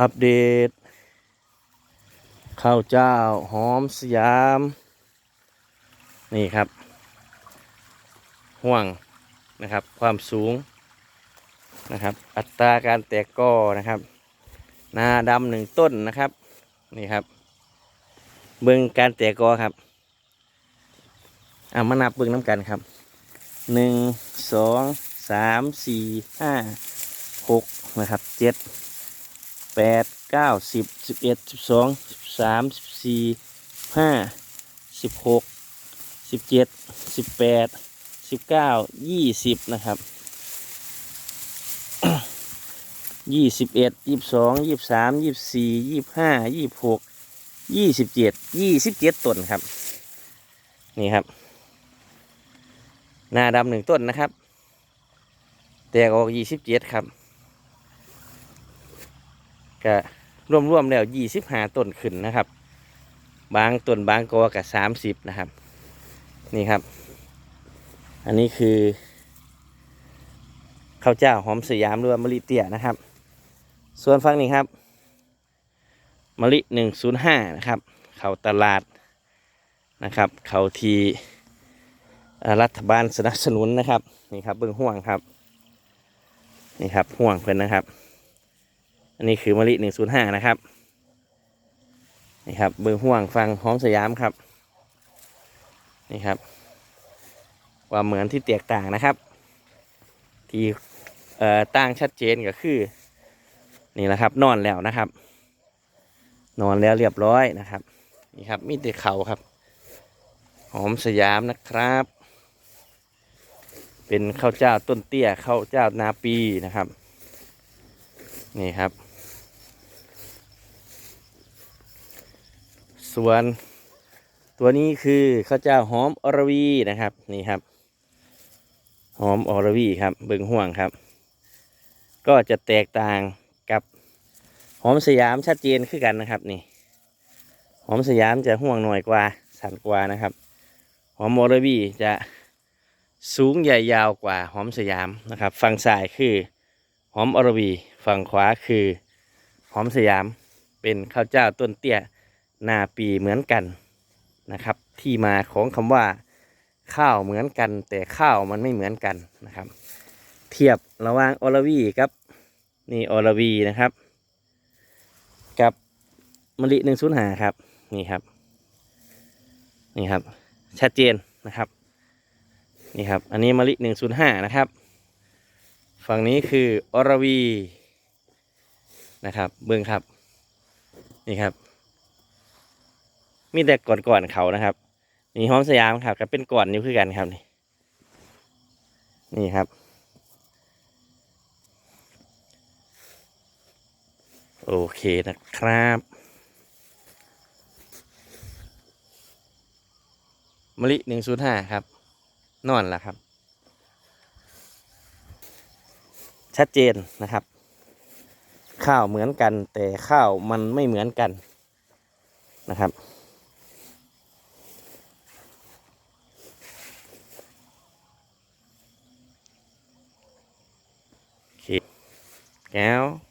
อัปเดต ข้าวเจ้าหอมสยาม นี่ครับ ห่วงนะครับ ความสูงนะครับ อัตราการแตกกอนะครับนาดำหนึ่งต้นนะครับ นี่ครับ เบิ่งการแตกกอครับอ่ามานับเบิ่งน้ำกันครับหนึ่งสองสามสี่ห้าหกนะครับเจ็ด แปดเก้าสิบสิบเอ็ดสิบสองสิบสามสิบสี่ห้าสิบหกสิบเจ็ดสิบแปดสิบเก้ายี่สิบนะครับยี่สิบเอ็ดยี่สิบสองยี่สิบสามยี่สิบสี่ยี่สิบห้ายี่สิบหกยี่สิบเจ็ดยี่สิบเจ็ดต้นครับ นี่ครับ หน้าดำหนึ่งต้นนะครับ แตกออกยี่สิบเจ็ดครับ ก็รวมๆแล้วยี่สิบห้าต้นขึ้นนะครับ บางต้นบางกอกับสามสิบนะครับ นี่ครับ อันนี้คือข้าวเจ้าหอมสยามหรือว่ามะลิเตี้ยนะครับ ส่วนฝั่งนี้ครับมะลิหนึ่งศูนย์ห้านะครับ เขาตลาดนะครับ เขาทีรัฐบาลสนับสนุนนะครับ นี่ครับเบื้องห่วงครับ นี่ครับห่วงเพื่อนนะครับ อันนี้คือมะลิหนึ่งศูนย์ห้านะครับ นี่ครับเบื้องห่วงฟังหอมสยามครับ นี่ครับ ความเหมือนที่แตกต่างนะครับ ที่เอ่อต่างชัดเจนก็คือ นี่แหละครับ นอนแล้วนะครับ นอนแล้วเรียบร้อยนะครับ นี่ครับมีแต่เขาครับ หอมสยามนะครับ เป็นข้าวเจ้าต้นเตี้ยข้าวเจ้านาปีนะครับนี่ครับ ส่วน ตัวนี้คือข้าวเจ้าหอมอรวีนะครับนี่ครับ หอมอรวีครับเบิงห่วงครับ ก็จะแตกต่างกับหอมสยามชัดเจนขึ้นกันนะครับนี่ หอมสยามจะห่วงหน่อยกว่าสันกว่านะครับ หอมอรวีจะสูงใหญ่ยาวกว่าหอมสยามนะครับ ฝั่งซ้ายคือหอมอรวี ฝั่งขวาคือหอมสยามเป็นข้าวเจ้าต้นเตี้ย นาปีเหมือนกันนะครับ ที่มาของคำว่าข้าวเหมือนกัน แต่ข้าวมันไม่เหมือนกันนะครับ เทียบระหว่างออรวีกับนี่ออรวีนะครับ กับมะลิหนึ่งศูนย์หาครับนี่ครับ นี่ครับ ชัดเจนนะครับ นี่ครับ อันนี้มะลิหนึ่งศูนย์ห้านะครับ ฝั่งนี้คืออรวีนะครับ เบื้องครับ นี่ครับ มีแต่ก่อนๆเขานะครับ นี่ห้องสยามครับก็เป็นก่อนนิ้วคือกันครับนี่ นี่ครับ โอเคนะครับมะลิหนึ่งศูนย์ห้าครับ นอนแล้วครับ ชัดเจนนะครับ ข้าวเหมือนกัน แต่ข้าวมันไม่เหมือนกันนะครับ Now